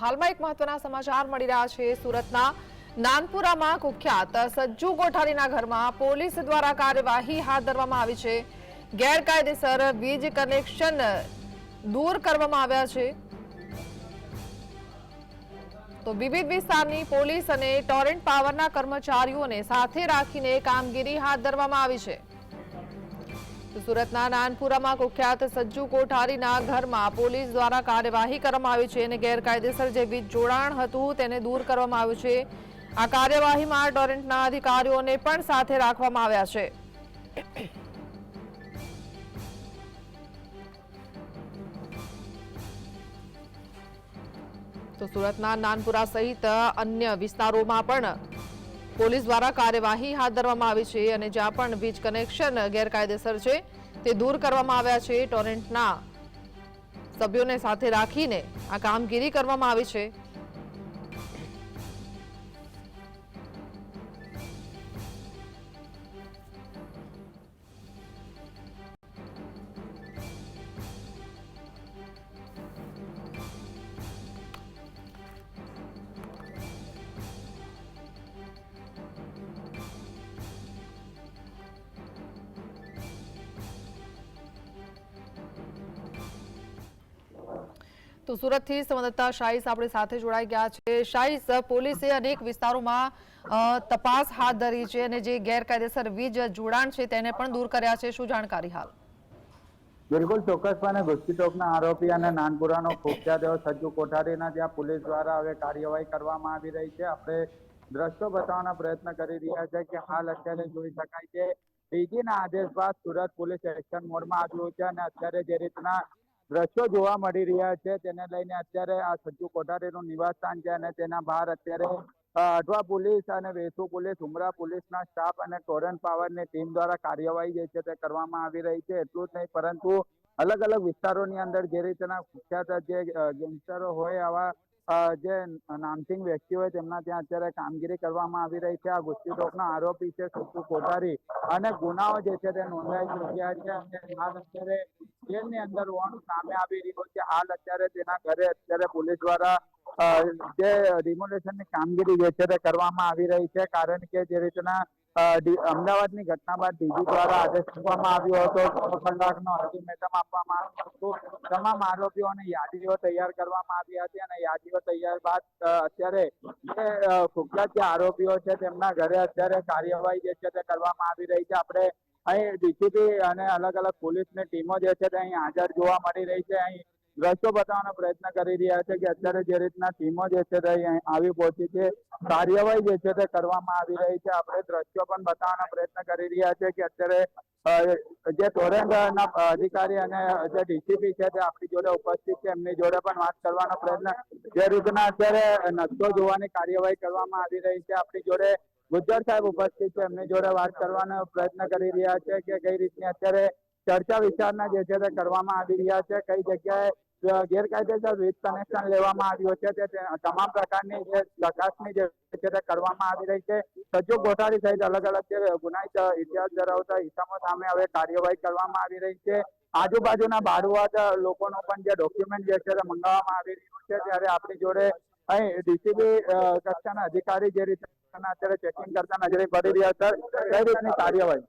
હાલમાં એક મહત્વના સમાચાર મળી રહ્યા છે. સુરતના નાનપુરામાં કુખ્યાત સજ્જુ કોઠારીના ઘરમાં પોલીસ દ્વારા કાર્યવાહી હાથ ધરવામાં આવી છે. ગેરકાયદેસર વીજ કનેક્શન દૂર કરવામાં આવ્યા છે. તો વિવિધ વિસ્તારની પોલીસ અને ટોરેન્ટ પાવરના કર્મચારીઓને સાથે રાખીને કામગીરી હાથ ધરવામાં આવી છે. સુરતના નાનપુરામાં કુખ્યાત સજ્જુ કોઠારીના ઘરમાં પોલીસ દ્વારા કાર્યવાહી કરવામાં આવી છે અને ગેરકાયદેસર જે વીજ જોડાણ હતું તેને દૂર કરવામાં આવ્યું છે. આ કાર્યવાહીમાં ટોરેન્ટના અધિકારીઓને પણ સાથે રાખવામાં આવ્યા છે. તો સુરતના નાનપુરા સહિત અન્ય વિસ્તારોમાં પણ પોલીસ દ્વારા કાર્યવાહી હાથ ધરવામાં આવી છે અને જ્યાં પણ વીજ કનેક્શન ગેરકાયદેસર છે, તે દૂર કરવામાં આવ્યા છે. ટોરેન્ટના સભ્યોને સાથે રાખીને આ કામગીરી કરવામાં આવી છે. તો સુરતથી સંવાદદાતા શાહીસ આપણી સાથે જોડાઈ ગયા છે. શાહીસ, પોલીસે અનેક વિસ્તારોમાં તપાસ હાથ ધરી છે અને જે ગેરકાયદેસર વીજ જોડાણ છે તેને પણ દૂર કર્યા છે. શું જાણકારી હાલ? બિલકુલ ચોક્કસપણે ગુસ્તીટોકના આરોપી અને નાનપુરાનો એવો સજ્જુ કોઠારીના જ્યાં પોલીસ દ્વારા હવે કાર્યવાહી કરવામાં આવી રહી છે. આપણે દ્રશ્યો બતાવવાનો પ્રયત્ન કરી રહ્યા છે કે હાલ અત્યારે જોઈ શકાય છે ડીજીના આદેશ બાદ સુરત પોલીસ એક્શન મોડમાં આવ્યું છે અને અત્યારે જે રીતના દ્રશ્યો જોવા મળી રહ્યા છે. તેને લઈને અત્યારે આ સજ્જુ કોઠારીનું નિવાસસ્થાન છે અને તેના બહાર અત્યારે અઠવા પોલીસ અને વેસુ પોલીસ, ઉમરા પોલીસના સ્ટાફ અને ટોરન્ટ પાવરની ટીમ દ્વારા કાર્યવાહી જે છે તે કરવામાં આવી રહી છે. એટલું જ નહીં, પરંતુ અલગ અલગ વિસ્તારોની અંદર જે રીતના કુખ્યાત જે ગેંગસ્ટરો હોય આવા જે નામચીન વ્યક્તિ હોય તેમના ત્યાં અત્યારે કામગીરી કરવામાં આવી રહી છે. આ ગુસ્તી આરોપી છે સત્તુ કોઠારી. અને ગુનાઓ જે છે તે નોંધાઈ ચૂક્યા છે. અને હાલ અત્યારે જેલની અંદર હોવાનું સામે આવી રહ્યું છે. હાલ અત્યારે તેના ઘરે અત્યારે પોલીસ દ્વારા જે રિમોલેશનની કામગીરી જે છે તે કરવામાં આવી રહી છે. કારણ કે જે રીતના અમદાવાદની ઘટના બાદ ડીજી દ્વારા આદેશ આપવામાં આવ્યો હતો. કલાકનો અલ્ટિમેટમ આપવામાં આવ્યો હતો. તમામ આરોપીઓની યાદીઓ તૈયાર કરવામાં આવી હતી અને યાદીઓ તૈયાર બાદ અત્યારે જે કુખ્યાત જે આરોપીઓ છે તેમના ઘરે અત્યારે કાર્યવાહી જે છે તે કરવામાં આવી રહી છે. આપણે અહીં ડીસીપી અને અલગ અલગ પોલીસની ટીમો જે છે તે અહીં હાજર જોવા મળી રહી છે. અહીં દ્રશ્યો બતાવવાનો પ્રયત્ન કરી રહ્યા છે કે અત્યારે જે રીતના ટીમો જે છે તે આવી પહોંચી છે, કાર્યવાહી જે છે તે કરવામાં આવી રહી છે. આપણે દ્રશ્યો પણ બતાવવાનો પ્રયત્ન કરી રહ્યા છે કે અત્યારે જે ટોરેન્ટના અધિકારી અને જે ડીસીપી છે તે આપણી જોડે ઉપસ્થિત છે. એમની જોડે પણ વાત કરવાનો પ્રયત્ન, જે રીતના અત્યારે નકશો જોવાની કાર્યવાહી કરવામાં આવી રહી છે. આપણી જોડે ગુજ્જર સાહેબ ઉપસ્થિત છે. એમની જોડે વાત કરવાનો પ્રયત્ન કરી રહ્યા છે કે કઈ રીતની અત્યારે ચર્ચા વિચારણા જે છે તે કરવામાં આવી રહ્યા છે. કઈ જગ્યાએ ગેરકાયદેસર વીજ કનેક્શન લેવામાં આવ્યું છે તે તમામ પ્રકારની જે ચકાસણી જે તે કરવામાં આવી રહી છે. સજ્જુ ગોઠારી સહિત અલગ અલગ જે ગુનાહિત ઇતિહાસ ધરાવતા ઇસમો સામે હવે કાર્યવાહી કરવામાં આવી રહી છે. આજુબાજુના બારવાદ લોકોનો પણ જે ડોક્યુમેન્ટ જે છે તે મંગાવવામાં આવી રહ્યું છે. ત્યારે આપણી જોડે અહીં ડીસીબી કક્ષાના અધિકારી જે રીતે અત્યારે ચેકિંગ કરતા નજરે પડી રહ્યા હતા કઈ રીતની કાર્યવાહી?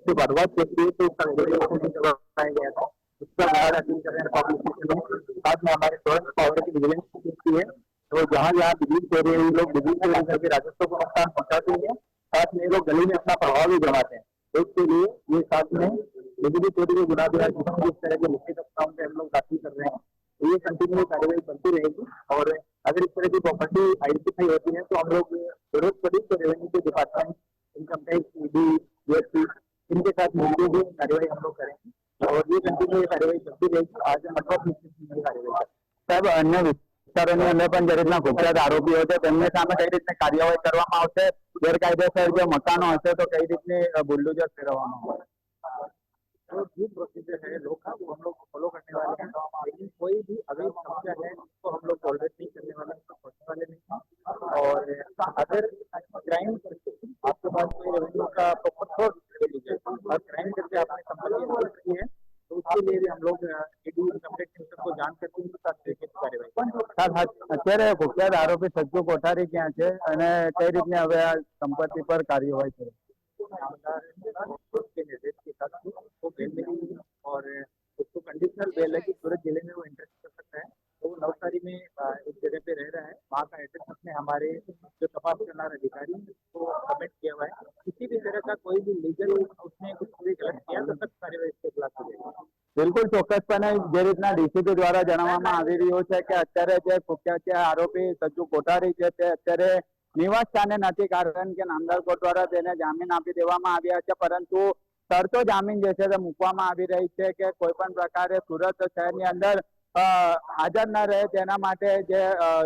उसके बाद बात के लिए तो उसका विरोध करवाया गया था उसका बाहर अपील कर रहे हैं पब्लिक स्टेशन में साथ में हमारे तुरंत पावर की विजिलेंस की है तो जहाँ जहाँ बिजली से रहे हैं लोग बिजली चोरी करके राजस्व को नुकसान पहुंचाते हैं साथ में ये लोग गली में अपना प्रभाव भी जमाते हैं तो इसके लिए ये साथ में बिजली चोरी के गुना भी जिस तरह के लिखित प्रस्ताव पे हम लोग दाखिल कर रहे हैं तो ये कंटिन्यू कार्यवाही बनती रहेगी और अगर इस तरह की प्रॉपर्टी आइडेंटिफाई होती है तो हम लोग जरूरत पड़ी तो रेवेन्यू के department income tax ED GST इनके साथ मिलकर भी कार्यवाही हम लोग करेंगे और ये कंटिन्यू ये कार्यवाही चलती रहेगी आज मतलब ની કાર્યવાહી સાહેબ અન્ય વિસ્તારોની અંદર પણ જે રીતના કુખ્યાત આરોપીઓ છે તેમની સામે કઈ રીતની કાર્યવાહી કરવામાં આવશે ગેરકાયદેસર જે મકાનો હશે તો કઈ રીતની બુલડોઝર ફેરવવામાં આવશે तो जो प्रोसीजर है लोग का वो हम लोग फॉलो करने वाले हैं लेकिन कोई भी अवैध समस्या है इनकम टैक्स को जान करके उनके साथ तरीके की કાર્યવાહી અત્યારે કુખ્યાત આરોપી સજ્જુ કોઠારી ક્યાં છે અને કઈ રીતની હવે આ સંપત્તિ પર કાર્યવાહી કરે के निर्देश के साथ उसको बेल मिली और उसको कंडीशनल बेल है कि सूरत जिले में वो इंटरेस्ट कर सकता है तो वो नवसारी में अ, एक जगह पे रह रहा है वहाँ का एड्रेस उसने हमारे जो तपास करनार अधिकारी हैं, उसको सबमिट किया हुआ है किसी भी तरह का कोई भी लीगल उसने कुछ भी गलत किया तो सख्त કાર્યવાહી उसके खिलाफ की जाएगी બિલકુલ ચોક્કસપણે જે રીતના ડીસીપી દ્વારા જણાવવામાં આવી રહ્યું છે કે અત્યારે જે કુખ્યાત છે આરોપી સજ્જુ કોઠારી છે તે અત્યારે નિવાસ સ્થાને નથી કારણ કે નામદાર કોર્ટ દ્વારા તેને જામીન આપી દેવામાં આવ્યા છે. પરંતુ શરતો જામીન જે છે તે મૂકવામાં આવી રહી છે કે કોઈ પણ પ્રકારે સુરત શહેરની અંદર હાજર ન રહે તેના માટે જે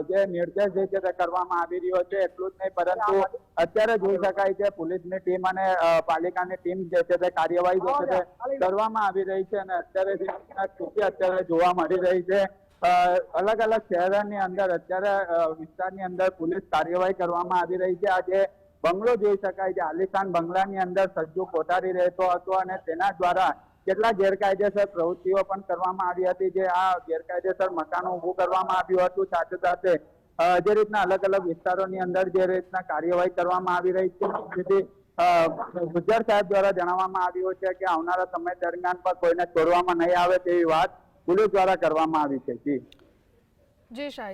જે નિર્દેશ જે છે તે કરવામાં આવી રહ્યો છે, એટલું જ નહીં, પરંતુ અત્યારે જોઈ શકાય છે, પોલીસની ટીમ અને પાલિકાની ટીમ જે છે તે કાર્યવાહી જે છે તે કરવામાં આવી રહી છે અને અત્યારે સ્થિતિ અત્યારે જોવા મળી રહી છે. અલગ અલગ શહેરની અંદર અત્યારે વિસ્તારની અંદર પોલીસ કાર્યવાહી કરવામાં આવી રહી છે. આજે બંગલો જોઈ શકાય છે. આલિશાન બંગલાની અંદર સજ્જુ કોઠારી રહેતો હતો અને તેના દ્વારા કેટલાક ગેરકાયદેસર પ્રવૃત્તિઓ પણ કરવામાં આવી હતી જે આ ગેરકાયદેસર મકાનો ઊભું કરવામાં આવ્યું હતું. સાથે સાથે જે રીતના અલગ અલગ વિસ્તારોની અંદર જે રીતના કાર્યવાહી કરવામાં આવી રહી છે. જેથી ગુજ્જર સાહેબ દ્વારા જણાવવામાં આવ્યું છે કે આવનારા સમય દરમિયાન પણ કોઈને છોડવામાં નહીં આવે તેવી વાત પોલીસ દ્વારા કરવામાં આવી છે. જી. જી શાહિદ